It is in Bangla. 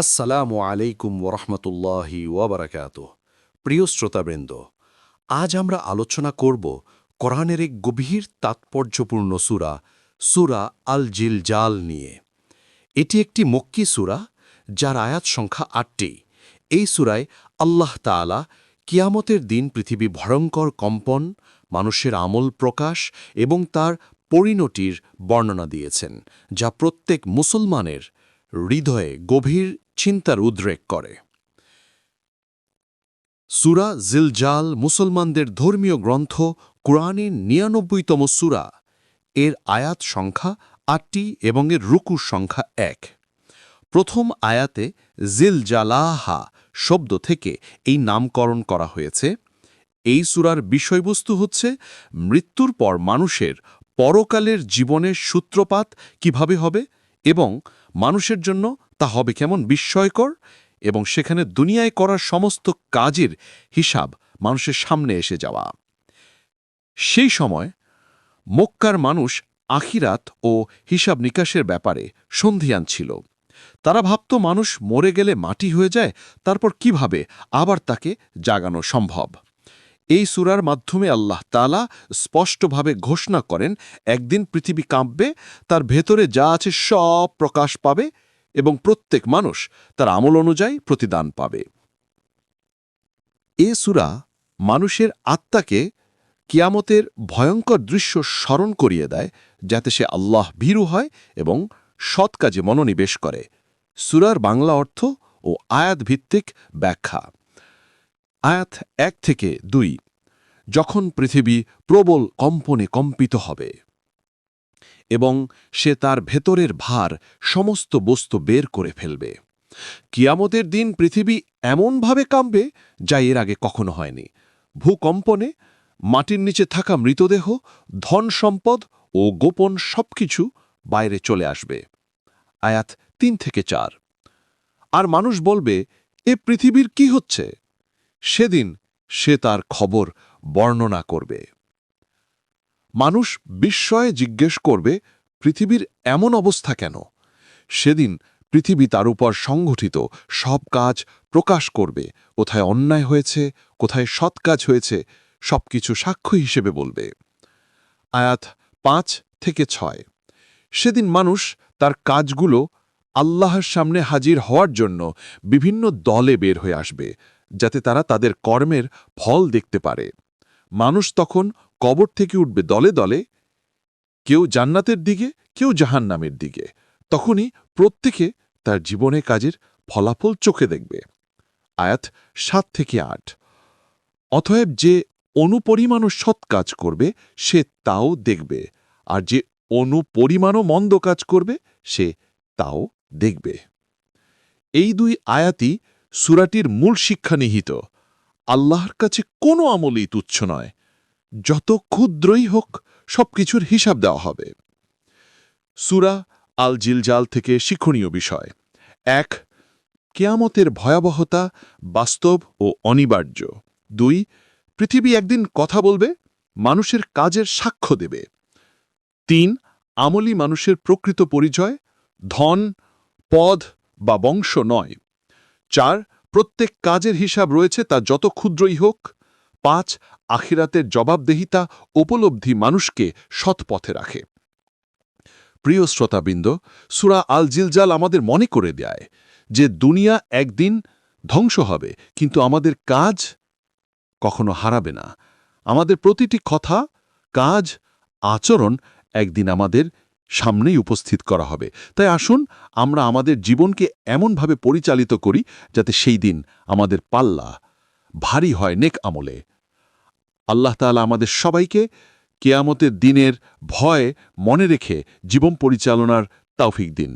আসসালামু আলাইকুম ওরহমতুল্লাহি ওবরাকাত প্রিয় শ্রোতাবৃন্দ, আজ আমরা আলোচনা করব কোরআনের এক গভীর তাৎপর্যপূর্ণ সুরা সুরা আল জিল জাল নিয়ে। এটি একটি মক্কি সুরা যার আয়াত সংখ্যা আটটি। এই সুরায় আল্লাহ তাআলা কিয়ামতের দিন পৃথিবী ভয়ঙ্কর কম্পন, মানুষের আমল প্রকাশ এবং তার পরিণতির বর্ণনা দিয়েছেন, যা প্রত্যেক মুসলমানের হৃদয়ে গভীর চিন্তার উদ্রেক করে। সুরা জিলজাল মুসলমানদের ধর্মীয় গ্রন্থ কোরআনের নিরানব্বইতম সুরা। এর আয়াত সংখ্যা আটটি এবং এর রুকুর সংখ্যা এক। প্রথম আয়াতে জিলজালাহা শব্দ থেকে এই নামকরণ করা হয়েছে। এই সুরার বিষয়বস্তু হচ্ছে মৃত্যুর পর মানুষের পরকালের জীবনের সূত্রপাত কীভাবে হবে? এবং মানুষের জন্য তা হবে কেমন বিস্ময়কর এবং সেখানে দুনিয়ায় করার সমস্ত কাজের হিসাব মানুষের সামনে এসে যাওয়া। সেই সময় মক্কার মানুষ আখিরাত ও হিসাব নিকাশের ব্যাপারে সন্ধিয়ান ছিল। তারা ভাবত মানুষ মরে গেলে মাটি হয়ে যায়, তারপর কীভাবে আবার তাকে জাগানো সম্ভব? এই সুরার মাধ্যমে আল্লাহ তালা স্পষ্টভাবে ঘোষণা করেন, একদিন পৃথিবী কাঁপবে, তার ভেতরে যা আছে সব প্রকাশ পাবে এবং প্রত্যেক মানুষ তার আমল অনুযায়ী প্রতিদান পাবে। এ সুরা মানুষের আত্মাকে কিয়ামতের ভয়ঙ্কর দৃশ্য স্মরণ করিয়ে দেয়, যাতে সে আল্লাহ ভীরু হয় এবং সৎ কাজে মনোনিবেশ করে। সুরার বাংলা অর্থ ও আয়াত ভিত্তিক ব্যাখ্যা। আয়াত এক থেকে দুই, যখন পৃথিবী প্রবল কম্পনে কম্পিত হবে এবং সে তার ভেতরের ভার সমস্ত বস্তু বের করে ফেলবে। কিয়ামতের দিন পৃথিবী এমনভাবে কাঁপবে যা এর আগে কখনো হয়নি। ভূকম্পনে, মাটির নিচে থাকা মৃতদেহ, ধন সম্পদ ও গোপন সবকিছু বাইরে চলে আসবে। আয়াত তিন থেকে চার, আর মানুষ বলবে, এ পৃথিবীর কি হচ্ছে? সেদিন সে তার খবর বর্ণনা করবে। মানুষ বিস্ময়ে জিজ্ঞেস করবে, পৃথিবীর এমন অবস্থা কেন? সেদিন পৃথিবী তার উপর সংগঠিত সব কাজ প্রকাশ করবে। কোথায় অন্যায় হয়েছে, কোথায় সৎ কাজ হয়েছে, সবকিছু সাক্ষ্য হিসেবে বলবে। আয়াত পাঁচ থেকে ছয়। সেদিন মানুষ তার কাজগুলো আল্লাহর সামনে হাজির হওয়ার জন্য বিভিন্ন দলে বের হয়ে আসবে। যাতে তারা তাদের কর্মের ফল দেখতে পারে। মানুষ তখন কবর থেকে উঠবে দলে দলে, কেউ জান্নাতের দিকে, কেউ জাহান্নামের দিকে। তখনই প্রত্যেকে তার জীবনে কাজের ফলাফল চোখে দেখবে। আয়াত সাত থেকে আট। অতএব যে অনুপরিমাণও সৎ কাজ করবে, সে তাও দেখবে। আর যে অনুপরিমাণও মন্দ কাজ করবে, সে তাও দেখবে। এই দুই আয়াতই সুরাটির মূল শিক্ষা নিহিত, আল্লাহর কাছে কোনো আমলই তুচ্ছ নয়, যত ক্ষুদ্রই হোক সবকিছুর হিসাব দেওয়া হবে। সুরা আল জিলজাল থেকে শিক্ষণীয় বিষয়। এক, কেয়ামতের ভয়াবহতা বাস্তব ও অনিবার্য। দুই, পৃথিবী একদিন কথা বলবে, মানুষের কাজের সাক্ষ্য দেবে। তিন আমলি মানুষের প্রকৃত পরিচয়, ধন, পদ বা বংশ নয়। চার, প্রত্যেক কাজের হিসাব রয়েছে তা যত ক্ষুদ্রই হোক। পাঁচ, আখিরাতের জবাবদেহিতা উপলব্ধি মানুষকে সৎপথে রাখে। প্রিয় শ্রোতাবৃন্দ, সুরা আল জিলজাল আমাদের মনে করে দেয় যে দুনিয়া একদিন ধ্বংস হবে, কিন্তু আমাদের কাজ কখনো হারাবে না। আমাদের প্রতিটি কথা, কাজ, আচরণ একদিন আমাদের সামনেই উপস্থিত করা হবে। তাই আসুন, আমরা আমাদের জীবনকে এমনভাবে পরিচালিত করি যাতে সেই দিন আমাদের পাল্লা ভারী হয় নেক আমলে। আল্লাহ তালা আমাদের সবাইকে কেয়ামতের দিনের ভয় মনে রেখে জীবন পরিচালনার তাওফিক দিন।